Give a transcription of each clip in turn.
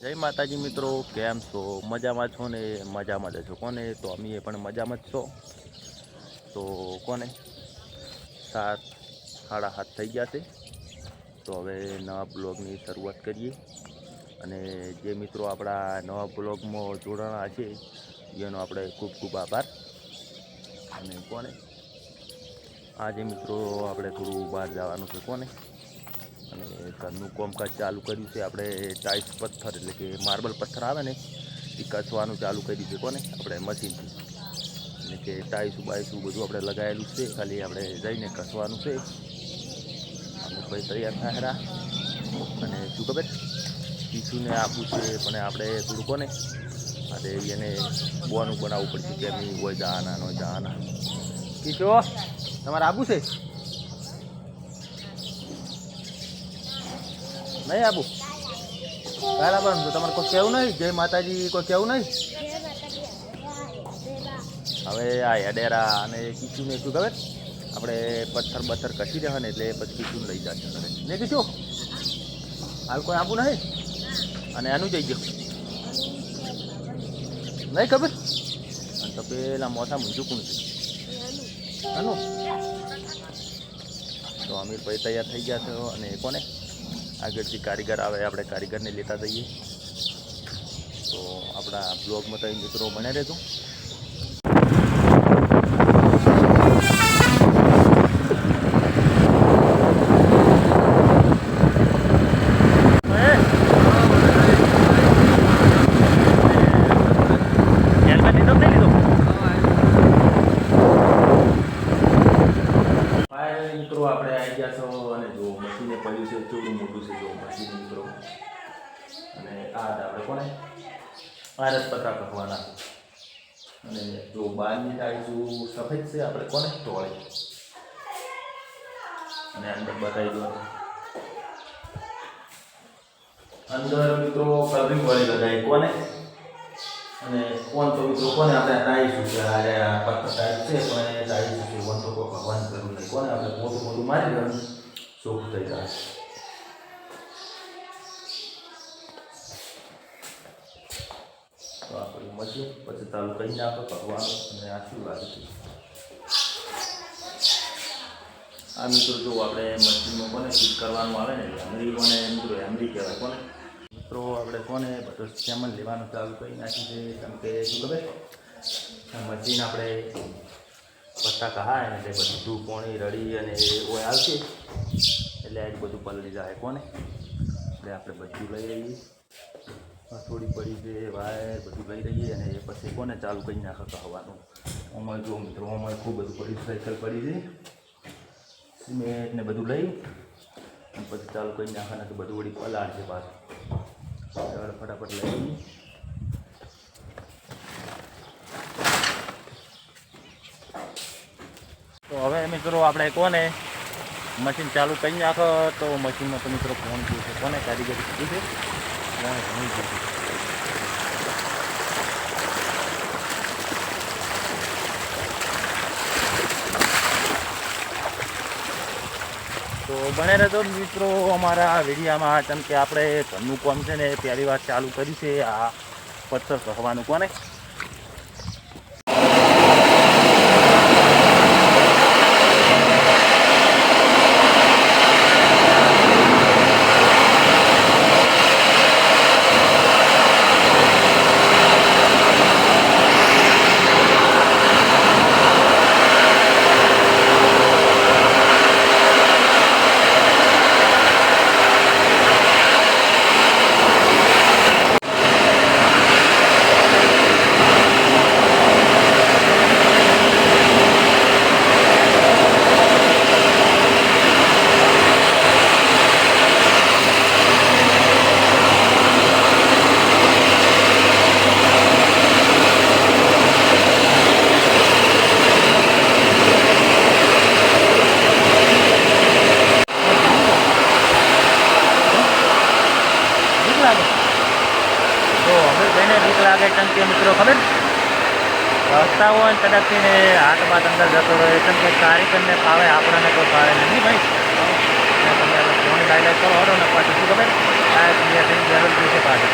જય માતાજી મિત્રો, કેમ છો? મજામાં છો ને? મજામાં જ છો કોને? તો અમે પણ મજામાં જ છો. તો કોને? સાત, સાડા સાત થઈ ગયા છે. તો હવે નવા બ્લોગની શરૂઆત કરીએ. અને જે મિત્રો આપણા નવા બ્લોગમાં જોડાણા છે, એનો આપણે ખૂબ ખૂબ આભાર. અને કોને? આજે મિત્રો આપણે થોડું બહાર જવાનું છે. કોને? અને ઘરનું કામકાજ ચાલુ કર્યું છે. આપણે ટાઇલ્સ પથ્થર એટલે કે માર્બલ પથ્થર આવે ને, એ કસવાનું ચાલુ કર્યું છે કોને? આપણે મશીનથી. એટલે કે ટાઈસ બાઈસું બધું આપણે લગાવેલું છે. ખાલી આપણે જઈને કસવાનું છે. અમે ભાઈ તૈયાર થાય અને શું ખબર? પીછુને આપવું છે પણ આપણે થોડું કોને? અને એને બોનું બનાવવું પડશે કે એમની હોય જવાના હોય જવાના કીશો તમારે આપવું છે? નહીં આબુ બરાબર તમારે કોઈ કહેવું નહીં? જય માતાજી, કોઈ કહેવું નહીં? હવે આ હેડેરા અને કીચુને શું ખબર? આપણે પથ્થર બથ્થર કસી રહ્યા ને એટલે પછી કીચું લઈ જશે ઘરે. ને કીચું હાલ કોઈ આપું નહીં? અને એનું જઈ ગયો. નહીં ખબર? અને તો પેલા મોટા મૂંઝું કોણ છે? આનું? તો અમીર ભાઈ તૈયાર થઈ ગયા છો, અને કોને? આગળથી કારીગર આવે આપણે કારીગરને લેતા જઈએ. તો આપણા બ્લોગમાં તો મિત્રો બને રહેજો હેલ્મેટ લીધો કે નહીં લીધો ફાઇનલી મિત્રો આપણે આવી ગયા છો અને જો મશીને પડ્યું છે કેવડું મોટું છે જો મશીન મિત્રો અને આ જ આપણે કોને આરસ પત્રા પતરા અને જો બહારની ટાઈસું સફેદ છે, આપણે કોને? ટોળે. અને અંદર બતાવી દો અંદર મિત્રો કલરિંગ વાળી લગાવી. કોને? અને કોણ તો મિત્રો કોને? આપણે ટાઈશું કે અરે આ પથ્થર ટાઈસ છે, પણ એ ટાઈશું છે વન તો ભગવાન કરવું નહીં. કોને? આપણે મોટું મોટું મારી દેવાનું સુખ થઈ જાય. તો આપણે મશીન પછી ચાલુ કરી નાખો ભગવાન અને આશીર્વાદ આ મિત્રો જો આપણે મશીનમાં કોને ફિટ કરવાનું આવે ને હેમરી કોને મિત્રો હેમરી કહેવાય કોને? મિત્રો, આપણે કોને, બધું સેમન લેવાનું ચાલુ કરી નાખી છે, કેમ કે શું ખબર? મશીન આપણે પત્તા કહાય એને એટલે બધું પોણી, રડી અને ઓય આવશે એટલે આ બધું પલળી જાય, કોને? એટલે આપણે બધું લઈ લઈએ થોડી પડી છે વાયર બધું લઈ લઈએ અને એ પછી કોને ચાલુ કરી નાખે હવાનું? અમારે જો મિત્રો, અમારે ખૂબ બધું પડી સાયકલ પડી છે. સિમેન્ટ ને બધું લઈ પછી ચાલુ કરી નાખે તો બધું વળી પલાળ છે પાછું. ફટાફટ લઈ તો હવે મિત્રો, આપણે કોને મશીન ચાલુ કરી નાખો, તો મશીનમાં તો મિત્રો ફોન છે કોને કારીગરી કીધી છે તો બને રહેતો મિત્રો, અમારા વિડીયામાં કેમ કે આપણે ઘરનું કોમ છે ને પહેલી વાર ચાલુ કર્યું છે, આ પથ્થર કહવાનું કોને બીક લાગે તો અમે જઈને બીક લાગે કે મિત્રો, ખબર? રસ્તા હોય ને કદાચ ને હાથ અંદર જતો રહે કેમ કે કારીગરને ફાવે, આપણને કોઈ ફાવે નહીં ભાઈ? તમે ફોન ડાયલેક્ટ કરો ને પાછું, શું ખબર? આ જરૂર છે પાછું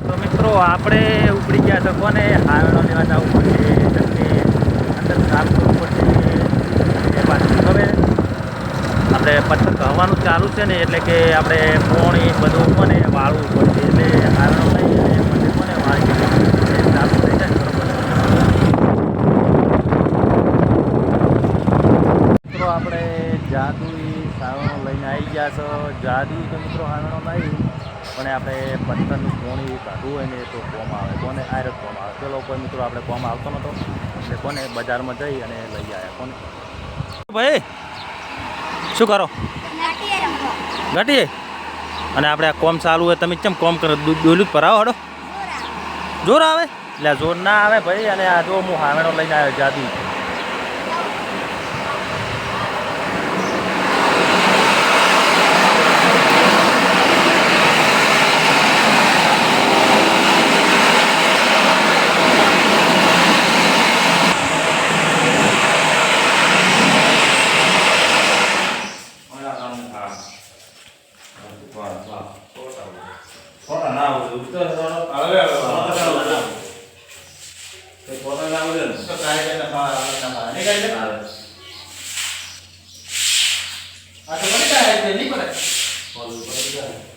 તો મિત્રો આપણે ઉપડી ગયા તો કોને હારણો લેવા જવું પડશે તમને અંદર સાફ કરવું પડશે એ પાછું હવે આપણે પથ્થર કહવાનું ચાલુ છે ને, એટલે કે આપણે પોણી બધું કોને વાળવું પડશે એટલે હારણો લઈ અને કોને વાળી ચાલુ થઈ જાય આપણે જાદુઈ સાવણો લઈને આવી ગયા છો. જાદુ તો મિત્રો હારણો નહીં. પણ આપણે પથ્થરનું કોણી કાઢવું હોય ને તો કોમ આવે. કોને આયરત કોમ આવે? પેલો કોઈ મિત્રો આપણે કોમ આવતો નહોતો એટલે કોને બજારમાં જઈ અને લઈ આવ્યા કોને? ભાઈ શું કરો? ઘટીએ અને આપણે આ કોમ ચાલુ હોય તમે કેમ કોમ કરો? દૂધ દોલું જ ભરાવો હડો. જોર આવે. એટલે જોર ના આવે ભાઈ અને આ જો હું હાવેણો લઈને આવ્યો જાદુ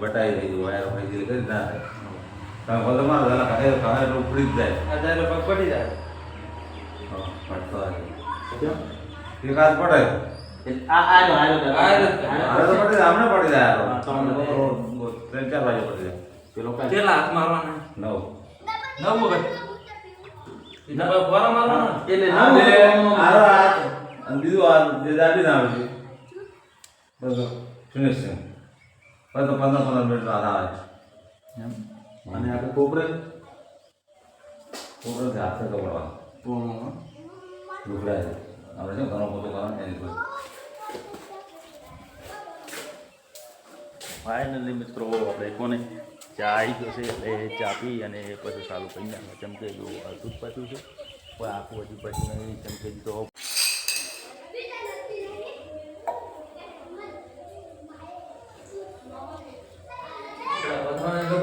બટાઈ દઈ વાયર ભાઈ કરી ના કે તમારે દાદા કાઢે કાઢે ઉપડી જ જાય પડી જાય હા, પડતો આવે. એક હાથ પડે આ આયો આયો હારે તો પડી હમણાં પડી જાય તો જાય. ત્રણ ચાર વાગે પડી જાય પેલો કાંઈ કેટલા હાથ મારવાના નવ નવ વખત નવ પર ફોરા મારવાના એટલે નવું આરો હાથ અને બીજું હાથ જે દાબી ના આવે છે બધું ફિનિશિંગ પછી પંદર પંદર મિનિટ આવે એમ. અને આપણે કોપરે ઉપરથી હાથે કપડવા ઢોકળા છે આપણે શું ઘણો બધો કરવાનું એની પર ફાઇનલી મિત્રો, આપણે કોને ચા આવી ગયો છે એટલે ચા પી અને પછી ચાલુ કરી નાખો ચમકે જો જ પાછું છે. પણ આખું હજી પછી નહીં, ચમકે તો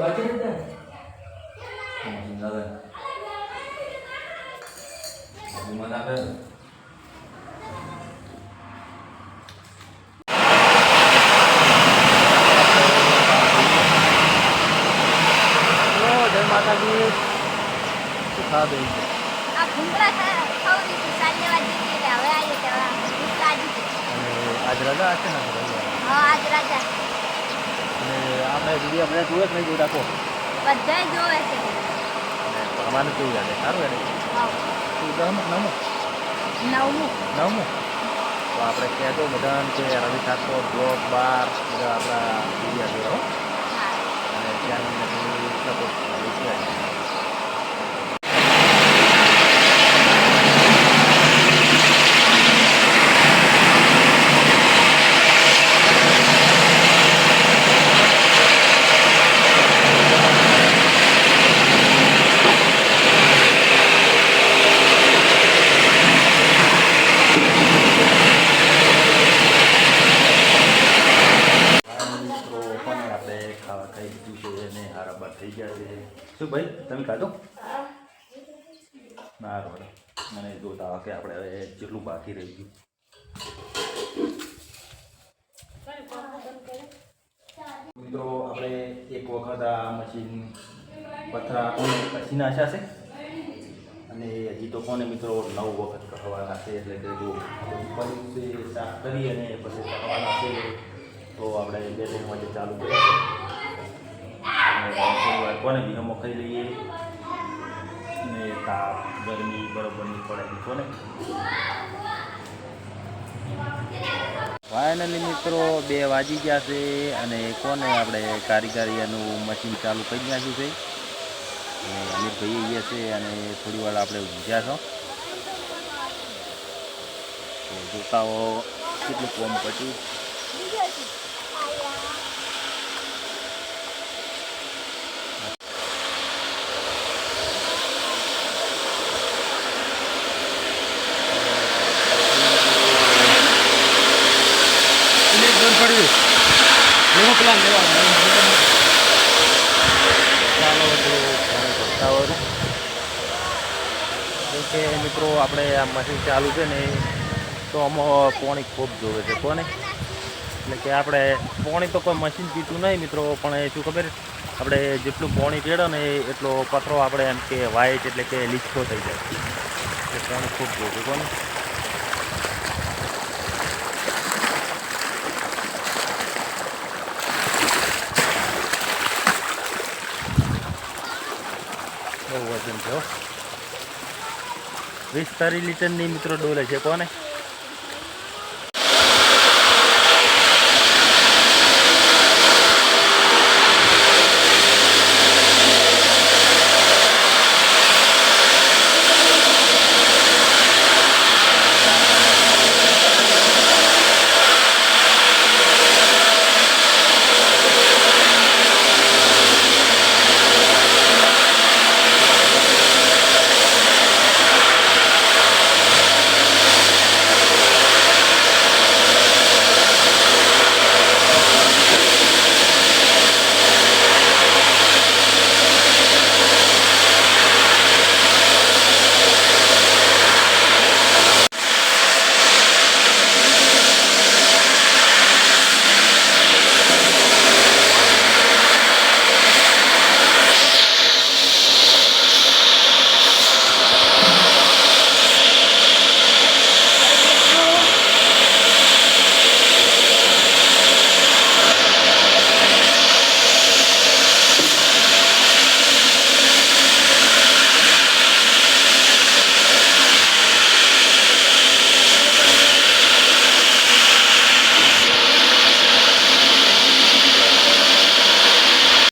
બાકી જ ને દાદા મને આપે ચલો જય માતાજી ખાવા દે. આ ખા- ખવડી હતી, સાંજે વાગી હતી એટલે હવે આવીએ તો ભૂખ લાગી છે. આજ રજા હશે ને. હા, આજ રાજા. અને આપણે વીડિયો આપણે જોવે જ નહીં જોઈ રાખો? બધાય જોવે છે. ભણવાનું કેવું યાદ સારું. તું દસમું નવમું નવમું. નવમું તો આપણે કહેજો બધાને કે રવિ ઠાકોર બ્લોક બાર બધા આપણા વીડિયો જોયો હા. અને ચેનલને થોડું સપોર્ટ કરવું છે બરાબર થઈ ગયા છે. શું ભાઈ, તમે ખાધો? ના રોડ મને જોતા કે આપણે હવે જેટલું બાકી રહી ગયું. મિત્રો, આપણે એક વખત આ મશીન પથરા પછી નાખ્યા છે. અને હજી તો કોને મિત્રો નવ વખત કરવાના છે, એટલે કે જો ફરી સાફ કરી અને પછી કરવાના છે, તો આપણે બે ત્રણ વાગે ચાલુ કરીએ. કોને ખાઈ લઈએ? ને તાપ, ગરમી, બરોબરની પડે કોને? ફાઇનલી મિત્રો, બે વાગી ગયા છે અને કોને આપણે કારીગરીનું મશીન ચાલુ કરી નાખ્યું છે? અમીરભાઈ અહીંયા છે અને થોડી વાર આપણે ઊંઘ્યા છો. તો જોતા કેટલું કોમ પચ્યું લેવો પ્લાન લેવાનો કે મિત્રો, આપણે આ મશીન ચાલુ છે ને તો આમાં પોણી ખૂબ જોવે છે. કોને? એટલે કે આપણે પોણી તો કોઈ મશીન પીતું નહીં મિત્રો, પણ એ શું ખબર? આપણે જેટલું પોણી પીડો ને એટલો પથરો આપણે એમ કે વ્હાઈટ એટલે કે લીચો થઈ જાય. એટલે પોણી ખૂબ જોવે કોને? બહુ વજન છે વીસ તારી લીટરની મિત્રો ડોલે છે કોને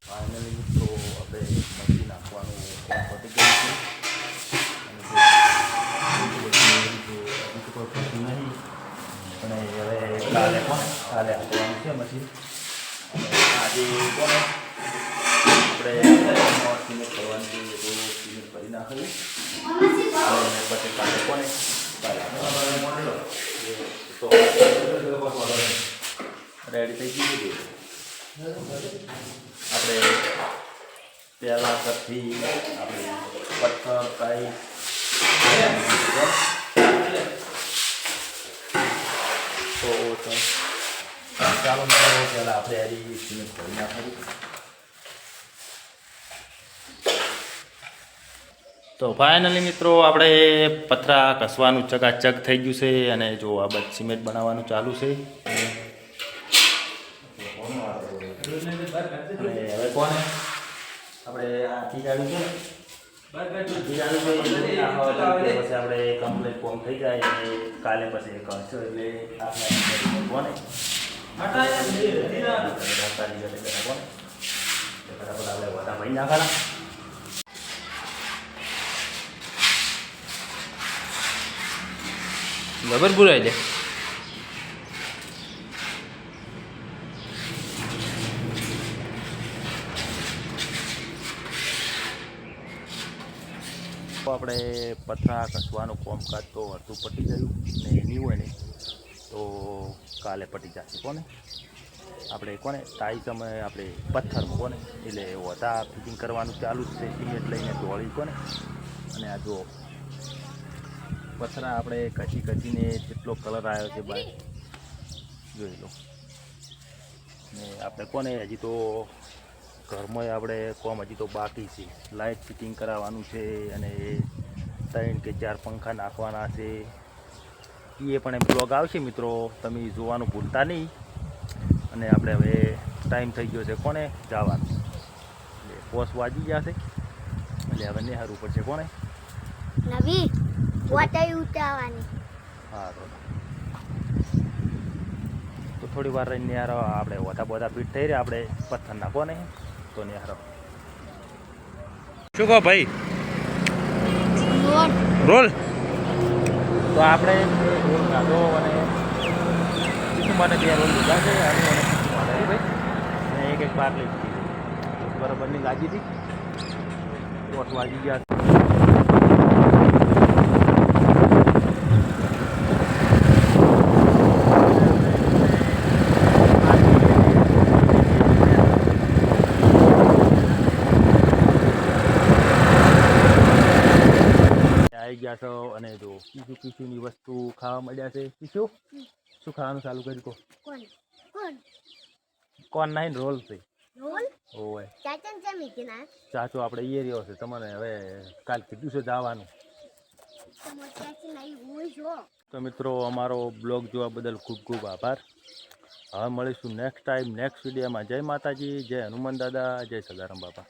ફાઇનલી મિત્રો આપણે મશીન નાખવાનું કામ પતી ગયું છે અને જો હજી તો કોઈ પત્યું નહીં અને હવે કાલે પણ કાલે આપવાનું છે મશીન અને આજે કોને આપણે સિમેન્ટ કરવાની છે તો સિમેન્ટ કરી નાખેલું અને પછી કાલે કોને કાલે આપણે તો રેડી થઈ ગયું છે આપણે પહેલાં પરથી આપણે પથ્થર, કાંઈ. તો ચાલો પહેલાં આપણે હરી સિમેન્ટ કરી નાખવું તો ફાઇનલી મિત્રો, આપણે પથરા કસવાનું ચકાચક થઈ ગયું છે અને જો આ બધ સિમેન્ટ બનાવવાનું ચાલુ છે અને હવે કોને? આપણે આ તીજાડું છે? પછી આપણે કમ્પ્લીટ ફોર્મ થઈ જાય અને કાલે પછી કરશો એટલે આપણે કોને? ફટાફટ આપણે વડા ભાઈ નાખવાના બબર બુરાઈ દે. આપણે પથરા કસવાનું કોમકાજ તો અડધું પટી ગયું ને નહીં હોય ને તો કાલે પટી જશે. કોને? આપણે કોને? તાઈ સમયે આપણે પથ્થરમાં કોને એટલે હોતા ફિટિંગ કરવાનું ચાલુ જ છે, સિમેન્ટ લઈને દોડી કોને? અને આ જો પથરા આપણે કચી કચીને કેટલો કલર આવ્યો છે ભાઈ જોઈ લો. ને આપણે કોને, હજી તો ઘરમાં આપણે કોમ હજી તો બાકી છે. લાઇટ ફિટિંગ કરાવવાનું છે અને ત્રણ કે ચાર પંખા નાખવાના છે. એ પણ એમ બ્લોગ આવશે મિત્રો. તમે જોવાનું ભૂલતા નહીં. અને આપણે હવે ટાઈમ થઈ ગયો છે કોને? જવાનું. એટલે પોસ વાજી જશે એટલે હવે નિહારવું પડશે. કોને? નવી? વોટાઈ ઉતારવાની હા તો. થોડી વાર રહીને નિહારો આપણે વધા બધા ફીટ થઈ રહ્યા આપણે પથ્થર નાખો ને તો નિહારો શું કહો ભાઈ? રોલ. તો આપણે રોલ ખાધો અને મને બે રોલ લીધા છે અને ભાઈ? અને એક એક બાર લઈ બરોબરની બરાબરની લાગી હતી. વાગી ગયા. છો અને જો પીસું પીસુની વસ્તુ ખાવા મળ્યા છે. પીસું શું ખાવાનું ચાલુ કરી કો કોણ? કોણ? નાઈન રોલ છે. ઓય. ચાચો આપણે એ રહ્યો છે. તમને હવે કાલ કીધું છે જવાનું. તો મિત્રો અમારો બ્લોગ જોવા બદલ ખૂબ ખૂબ આભાર. હવે મળીશું નેક્સ્ટ ટાઈમ નેક્સ્ટ વિડીયોમાં જય માતાજી જય હનુમાન દાદા જય સદારામ બાપા.